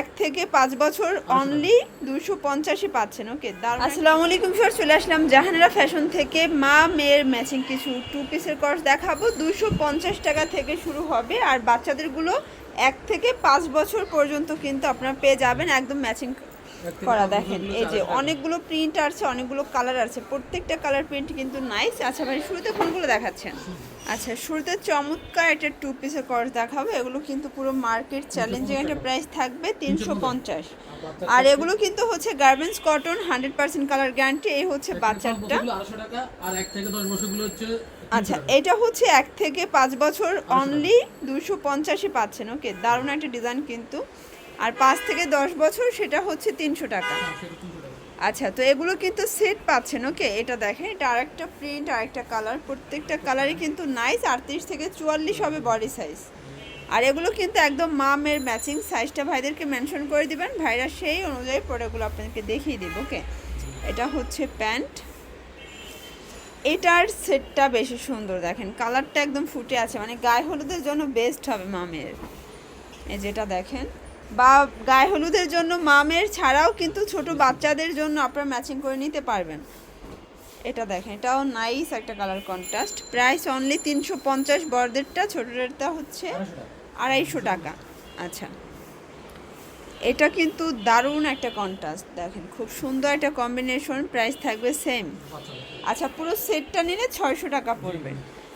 এক থেকে পাঁচ বছর অনলি দুশো পঞ্চাশে পাচ্ছেন। ওকে দারুণ আসসালামু আলাইকুম স্যার চলে আসলাম জাহানারা ফ্যাশন থেকে। মা মেয়ের ম্যাচিং কিছু টু পিসের কর্স দেখাবো। দুশো পঞ্চাশ টাকা থেকে শুরু হবে আর বাচ্চাদেরগুলো এক থেকে পাঁচ বছর পর্যন্ত কিন্তু আপনারা পেয়ে যাবেন একদম ম্যাচিং করা দেখেন এই যে অনেকগুলো প্রিন্ট আছে অনেকগুলো কালার আছে প্রত্যেকটা কালার প্রিন্ট কিন্তু নাইস আচ্ছা ভাই শুরুতে কোনগুলো দেখাচ্ছেন? আচ্ছা শুরুতে চমৎকার একটা টু পিসের কর্স দেখাবো। এগুলো কিন্তু পুরো মার্কেট চ্যালেঞ্জিং একটা প্রাইস থাকবে তিনশো পঞ্চাশ। আর এগুলো কিন্তু হচ্ছে garments cotton hundred percent colour guarantee এই হচ্ছে হচ্ছে আচ্ছা এটা হচ্ছে এক থেকে পাঁচ বছর অনলি দুশো পঞ্চাশে পাচ্ছেন ওকে দারুণ একটা ডিজাইন কিন্তু। আর পাঁচ থেকে দশ বছর সেটা হচ্ছে তিনশো টাকা। আচ্ছা তো এগুলো কিন্তু সেট পাচ্ছেন ওকে এটা দেখেন, এটা আরেকটা প্রিন্ট আরেকটা কালার প্রত্যেকটা কালারই কিন্তু নাইস আটত্রিশ থেকে চুয়াল্লিশ হবে বডি সাইজ আর এগুলো কিন্তু একদম মামের ম্যাচিং সাইজটা ভাইদেরকে মেনশন করে দিবেন, ভাইরা সেই অনুযায়ী প্রোডাক্টগুলো আপনাদেরকে দেখিয়ে দেব ওকে এটা হচ্ছে প্যান্ট। এটার সেটটা বেশি সুন্দর, দেখেন কালারটা একদম ফুটে আছে মানে গায়ে হলুদের জন্য বেস্ট হবে মামের যেটা দেখেন বা গায়ে হলুদের জন্য মামের ছাড়াও কিন্তু ছোট বাচ্চাদের জন্য আপনারা ম্যাচিং করে নিতে পারবেন। এটা দেখেন, এটাও নাইস একটা কালার কন্ট্রাস্ট প্রাইস অনলি তিনশো পঞ্চাশ, বড়দেরটা, ছোটোদেরটা হচ্ছে আড়াইশো টাকা। আচ্ছা। এটা কিন্তু দারুণ একটা কন্ট্রাস্ট দেখেন, খুব সুন্দর একটা কম্বিনেশন প্রাইস থাকবে সেম আচ্ছা পুরো সেটটা নিলে ছয়শো টাকা পড়বে।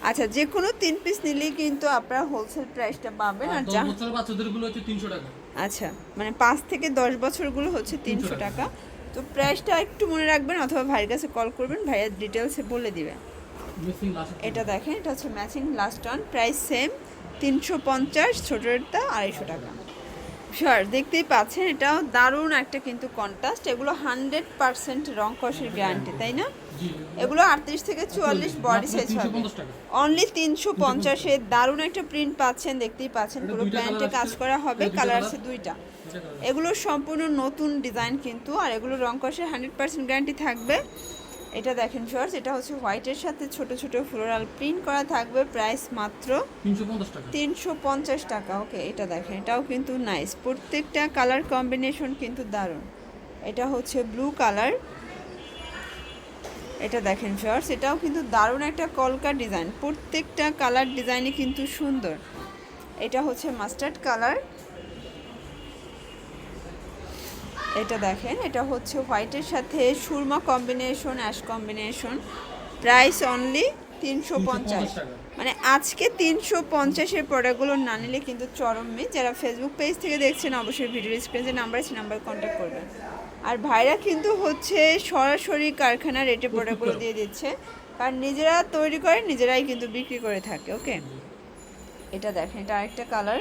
আচ্ছা যে কোনো তিন পিস নিলেই কিন্তু আপনারা হোলসেল প্রাইসটা পাবেন আর যা বছর বাচ্চাদেরগুলো হচ্ছে তিনশো টাকা। আচ্ছা মানে পাঁচ থেকে দশ বছরগুলো হচ্ছে তিনশো টাকা। তো প্রাইসটা একটু মনে রাখবেন অথবা ভাইয়ের কাছে কল করবেন ভাইয়ের ডিটেলসে বলে দিবেন। এটা দেখেন এটা হচ্ছে matching last on price same তিনশো পঞ্চাশ ছোটোটা আড়াইশো টাকা। শিওর দেখতেই পাচ্ছেন এটাও দারুণ একটা কিন্তু কন্ট্রাস্ট এগুলো হান্ড্রেড পার্সেন্ট রং কষের গ্যারান্টি তাই না? এগুলো আটত্রিশ থেকে চুয়াল্লিশ বডি সাইজ হবে। অনলি তিনশো পঞ্চাশের দারুণ একটা প্রিন্ট পাচ্ছেন দেখতেই পাচ্ছেন পুরো প্যান্টে কাজ করা হবে কালার আছে দুইটা। এগুলো সম্পূর্ণ নতুন ডিজাইন কিন্তু আর এগুলো রং কষে হান্ড্রেড পার্সেন্ট গ্যারান্টি থাকবে। এটা দেখেন শর্টস এটা হচ্ছে হোয়াইটের সাথে ছোট ছোট ফ্লোরাল প্রিন্ট করা থাকবে প্রাইস মাত্র তিনশো পঞ্চাশ টাকা। ওকে এটা দেখেন এটাও কিন্তু নাইস প্রত্যেকটা কালার কম্বিনেশন কিন্তু দারুণ। এটা হচ্ছে ব্লু কালার এটা দেখেন শর্টস এটাও কিন্তু দারুণ একটা কলকা ডিজাইন প্রত্যেকটা কালার ডিজাইনই কিন্তু সুন্দর। এটা হচ্ছে মাস্টার্ড কালার এটা দেখেন এটা হচ্ছে হোয়াইটের সাথে Surma combination ash combination price only তিনশো পঞ্চাশ। মানে আজকে তিনশো পঞ্চাশের প্রোডাক্টগুলো না নিলে কিন্তু চরম মিস। যারা ফেসবুক পেজ থেকে দেখছেন অবশ্যই ভিডিও স্ক্রিনে যে নাম্বার আছে নাম্বার কন্ট্যাক্ট করবেন। আর ভাইরা কিন্তু হচ্ছে সরাসরি কারখানা রেটে প্রোডাক্টগুলো দিয়ে দিচ্ছে। কারণ নিজেরা তৈরি করে নিজেরাই কিন্তু বিক্রি করে থাকে ওকে এটা দেখেন এটা আরেকটা কালার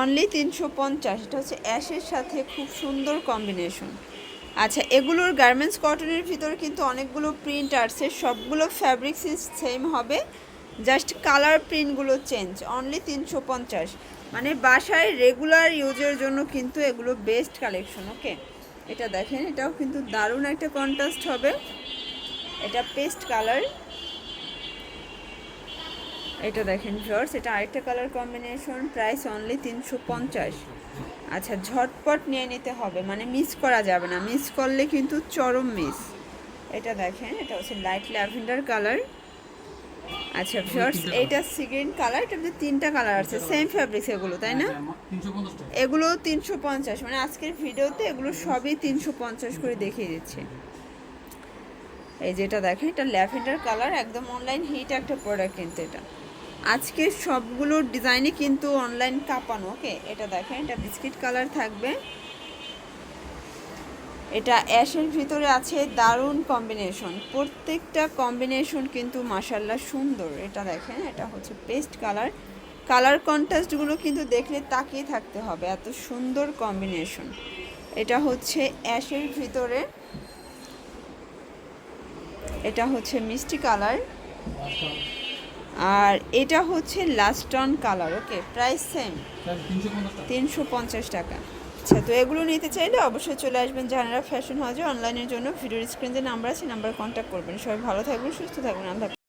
অনলি তিনশো পঞ্চাশ। এটা হচ্ছে অ্যাশের সাথে খুব সুন্দর কম্বিনেশন আচ্ছা এগুলোর গার্মেন্টস কটনের ভিতরে কিন্তু অনেকগুলো প্রিন্ট আসছে সবগুলো ফ্যাব্রিক সেম হবে। জাস্ট কালার প্রিন্টগুলো চেঞ্জ অনলি তিনশো পঞ্চাশ। মানে বাসায় রেগুলার ইউজের জন্য কিন্তু এগুলো বেস্ট কালেকশন ওকে এটা দেখেন, এটাও কিন্তু দারুণ একটা কন্ট্রাস্ট হবে। এটা পেস্ট কালার এটা দেখেন শর্টস এটা আরেকটা কালার কম্বিনেশন প্রাইস অনলি তিনশো পঞ্চাশ। আচ্ছা ঝটপট নিয়ে নিতে হবে মানে মিস করা যাবে না। মিস করলে কিন্তু চরম মিস এটা দেখেন এটা হচ্ছে লাইট ল্যাভেন্ডার কালার আচ্ছা শর্টস এইটা সিগ্রিন কালার এটা তিনটা কালার আছে সেম ফ্যাব্রিক্স এগুলো তাই না? তিনশো এগুলো তিনশো পঞ্চাশ মানে আজকের ভিডিওতে এগুলো সবই তিনশো পঞ্চাশ করে দেখিয়ে দিচ্ছে। এই যেটা দেখেন, এটা ল্যাভেন্ডার কালার, একদম অনলাইন হিট একটা প্রোডাক্ট কিন্তু এটা। আজকে সবগুলো ডিজাইনই কিন্তু অনলাইন কাঁপানো ওকে এটা দেখেন, এটা বিস্কিট কালার থাকবে। এটা অ্যাশের ভিতরে আছে দারুণ কম্বিনেশন প্রত্যেকটা কম্বিনেশন কিন্তু মাসাল্লাহ সুন্দর। এটা দেখেন, এটা হচ্ছে পেস্ট কালার কালার কন্ট্রাস্টগুলো কিন্তু দেখলে তাকিয়ে থাকতে হবে, এত সুন্দর কম্বিনেশন এটা হচ্ছে অ্যাশের ভিতরে এটা হচ্ছে মিষ্টি কালার। আর এটা হচ্ছে last one colour okay price same তিনশো পঞ্চাশ টাকা। আচ্ছা তো এগুলো নিতে চাইলে অবশ্যই চলে আসবেন জানারা ফ্যাশন হাউজে অনলাইনের জন্য ভিডিওর স্ক্রিনে যে নাম্বার আছে নাম্বার কন্ট্যাক্ট করবেন। সবাই ভালো থাকবেন সুস্থ থাকবেন। আল্লাহ।